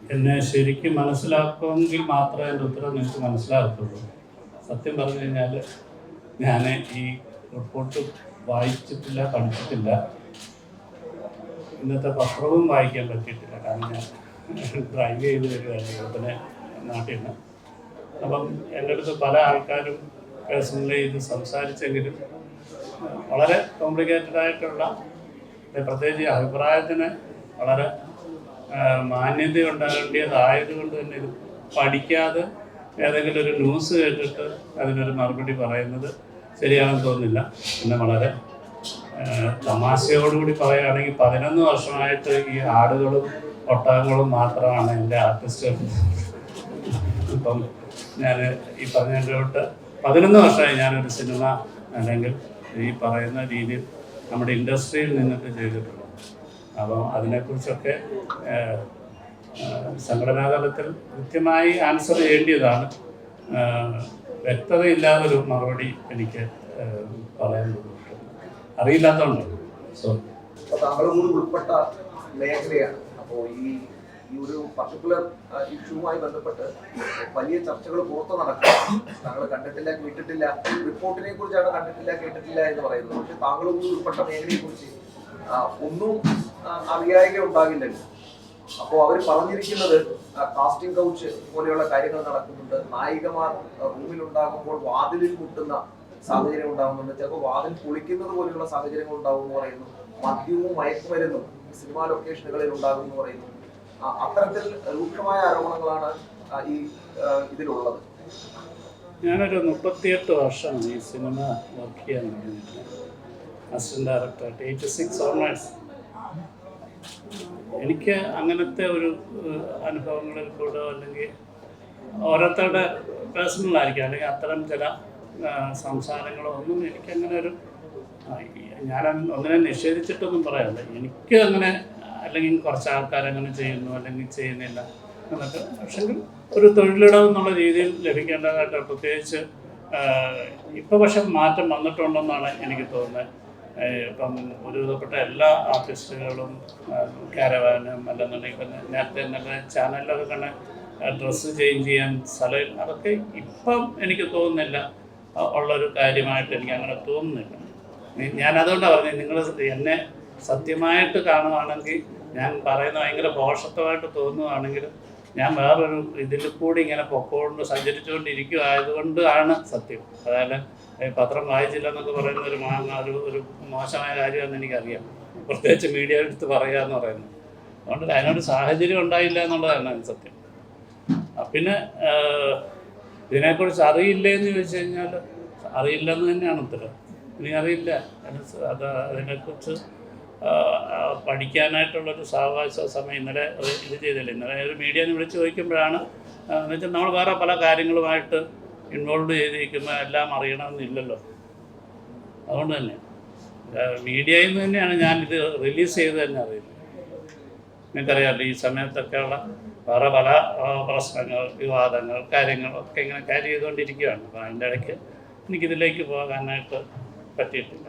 എന്നെ ശരിക്കും മനസ്സിലാക്കുമെങ്കിൽ മാത്രമേ എന്റെ ഉത്തരം നിങ്ങൾക്ക് മനസ്സിലാകത്തുള്ളൂ. സത്യം പറഞ്ഞു കഴിഞ്ഞാൽ ഞാൻ ഈ റിപ്പോർട്ട് വായിച്ചിട്ടില്ല കണ്ടിട്ടില്ല. ഇന്നത്തെ പത്രവും വായിക്കാൻ പറ്റിയിട്ടില്ല. കാരണം ഞാൻ ഡ്രൈവ് ചെയ്ത് വരുമായിരുന്നു ഉടനെ നാട്ടിൽ നിന്ന്. അപ്പം എന്റെ അടുത്ത് പല ആൾക്കാരും പേഴ്സണലി ഇത് സംസാരിച്ചെങ്കിലും വളരെ കോംപ്ലിക്കേറ്റഡ് ആയിട്ടുള്ള പ്രത്യേകിച്ച് അഭിപ്രായത്തിന് വളരെ മാന്യത ഉണ്ടാകേണ്ടതായതുകൊണ്ട് തന്നെ ഇത് പഠിക്കാതെ ഏതെങ്കിലും ഒരു ന്യൂസ് കേട്ടിട്ട് അതിനൊരു മറുപടി പറയുന്നത് ശരിയാണെന്ന് തോന്നുന്നില്ല. പിന്നെ വളരെ തമാശയോടുകൂടി പറയുകയാണെങ്കിൽ പതിനൊന്ന് വർഷമായിട്ട് ഈ ആടുകളും ഒട്ടകങ്ങളും മാത്രമാണ് എന്റെ ആർട്ടിസ്റ്റ്. ഇപ്പം ഞാൻ ഈ പറഞ്ഞതിലോട്ട് പതിനൊന്ന് വർഷമായി ഞാനൊരു സിനിമ അല്ലെങ്കിൽ ഈ പറയുന്ന രീതിയിൽ നമ്മുടെ ഇൻഡസ്ട്രിയിൽ നിന്നിട്ട് ചെയ്തിട്ടുള്ളൂ അപ്പം അതിനെക്കുറിച്ചൊക്കെ സംഘടനാതലത്തിൽ കൃത്യമായി ആൻസർ ചെയ്യേണ്ടതാണ് വ്യക്തതയില്ലാതെ ഒരു മറുപടി എനിക്ക് പറയാൻ അറിയില്ലാത്തതുകൊണ്ട് സോ താങ്കൾ കൂടി ഉൾപ്പെട്ട മേഖലയാണ്. അപ്പോൾ ഈ ഒരു പർട്ടിക്കുലർ ഇഷ്യൂവുമായി ബന്ധപ്പെട്ട് വലിയ ചർച്ചകൾ പുറത്ത് നടക്കും താങ്കൾ കണ്ടിട്ടില്ല കേട്ടിട്ടില്ല റിപ്പോർട്ടിനെ കുറിച്ചാണ് കണ്ടിട്ടില്ല കേട്ടിട്ടില്ല എന്ന് പറയുന്നത്. പക്ഷെ താങ്കളും ഉൾപ്പെട്ട മേഖലയെ കുറിച്ച് ഒന്നും ആ, അറിയായിക ഉണ്ടാകില്ലല്ലോ. അപ്പോൾ അവർ പറഞ്ഞിരിക്കുന്നത് കാസ്റ്റിംഗ് കൗച്ച് പോലെയുള്ള കാര്യങ്ങൾ നടക്കുന്നുണ്ട്. നായികമാർ റൂമിൽ ഉണ്ടാകുമ്പോൾ വാതിലിൽ മുട്ടുന്ന സാഹചര്യം ഉണ്ടാകുന്നുണ്ട്. ചിലപ്പോൾ വാതിൽ പൊളിക്കുന്നത് പോലെയുള്ള സാഹചര്യങ്ങൾ ഉണ്ടാകും എന്ന് പറയുന്നു. മദ്യവും മയക്കുമരുന്നും സിനിമാ ലൊക്കേഷനുകളിൽ ഉണ്ടാകും എന്ന് പറയുന്നു. അത്തരത്തിൽ രൂക്ഷമായ ആരോപണങ്ങളാണ് ഈ ഇതിലുള്ളത്. ഞാനൊരു മുപ്പത്തിയെട്ട് വർഷം ഈ സിനിമ വർക്ക് ചെയ്യാൻ തുടങ്ങിയിട്ട് അസിസ്റ്റന്റ് ഡയറക്ടറായിട്ട് എയ്റ്റി സിക്സ് ഓൺവേഴ്സ് എനിക്ക് അങ്ങനത്തെ ഒരു അനുഭവങ്ങളിൽ കൂടെ അല്ലെങ്കിൽ ഓരോരുത്തരുടെ പേഴ്സണൽ ആയിരിക്കും അല്ലെങ്കിൽ അത്തരം ചില സംസാരങ്ങളോ ഒന്നും എനിക്കങ്ങനെ ഒരു ഞാൻ ഒന്നിനെ നിഷേധിച്ചിട്ടൊന്നും പറയാറില്ല. എനിക്ക് അങ്ങനെ അല്ലെങ്കിൽ കുറച്ച് ആൾക്കാർ അങ്ങനെ ചെയ്യുന്നു അല്ലെങ്കിൽ ചെയ്യുന്നില്ല എന്നൊക്കെ. പക്ഷെങ്കിൽ ഒരു തൊഴിലിടം എന്നുള്ള രീതിയിൽ ലഭിക്കേണ്ടതായിട്ട് പ്രത്യേകിച്ച് ഇപ്പോൾ പക്ഷെ മാറ്റം വന്നിട്ടുണ്ടെന്നാണ് എനിക്ക് തോന്നുന്നത്. ഇപ്പം ഒരുവിധപ്പെട്ട എല്ലാ ആർട്ടിസ്റ്റുകളും കാരവാനും അല്ലെന്നുണ്ടെങ്കിൽ ഇപ്പം നേരത്തെ നല്ല ചാനലിലൊക്കെ കണ്ടെ ഡ്രസ്സ് ചേഞ്ച് ചെയ്യാൻ സ്ഥലം അതൊക്കെ ഇപ്പം എനിക്ക് തോന്നുന്നില്ല ഉള്ളൊരു കാര്യമായിട്ട് എനിക്ക് അങ്ങനെ തോന്നുന്നില്ല. ഞാൻ അതുകൊണ്ടാണ് പറഞ്ഞത് നിങ്ങൾ എന്നെ സത്യമായിട്ട് കാണുവാണെങ്കിൽ ഞാൻ പറയുന്ന ഭയങ്കര പോഷത്വമായിട്ട് തോന്നുവാണെങ്കിൽ ഞാൻ വേറൊരു ഇതിൽ കൂടി ഇങ്ങനെ പൊക്കോണ്ട് സഞ്ചരിച്ചുകൊണ്ടിരിക്കുക ആയതുകൊണ്ട് ആണ് സത്യം. അതായത് പത്രം വായിച്ചില്ല എന്നൊക്കെ പറയുന്ന ഒരു ഒരു ഒരു മോശമായ കാര്യമെന്ന് എനിക്കറിയാം. പ്രത്യേകിച്ച് മീഡിയ എടുത്ത് പറയുക എന്ന് പറയുന്നത്. അതുകൊണ്ട് അതിനൊരു സാഹചര്യം ഉണ്ടായില്ല എന്നുള്ളതാണ് സത്യം. പിന്നെ ഇതിനെക്കുറിച്ച് അറിയില്ലേ എന്ന് ചോദിച്ചു കഴിഞ്ഞാൽ അറിയില്ലെന്ന് തന്നെയാണ് ഉത്തരം. അതിന് അത് അതിനെക്കുറിച്ച് പഠിക്കാനായിട്ടുള്ളൊരു സാവകാശ സമയം ഇന്നലെ ഇത് ചെയ്തില്ല. ഇന്നലെ ഒരു മീഡിയ വിളിച്ച് ചോദിക്കുമ്പോഴാണ് എന്ന് വെച്ചാൽ നമ്മൾ വേറെ പല കാര്യങ്ങളുമായിട്ട് ഇൻവോൾവ് ചെയ്തിരിക്കുമ്പോൾ എല്ലാം അറിയണമെന്നില്ലല്ലോ. അതുകൊണ്ട് തന്നെ മീഡിയയിൽ നിന്ന് തന്നെയാണ് ഞാനിത് റിലീസ് ചെയ്ത് തന്നെ അറിയുന്നത്. നിങ്ങൾക്കറിയാമല്ലോ ഈ സമയത്തൊക്കെയുള്ള വേറെ പല പ്രശ്നങ്ങൾ വിവാദങ്ങൾ കാര്യങ്ങൾ ഒക്കെ ഇങ്ങനെ കാര്യം ചെയ്തുകൊണ്ടിരിക്കുകയാണ്. അപ്പോൾ അതിന്റെ ഇടയ്ക്ക് എനിക്കിതിലേക്ക് പോകാനായിട്ട് പറ്റിയിട്ടില്ല.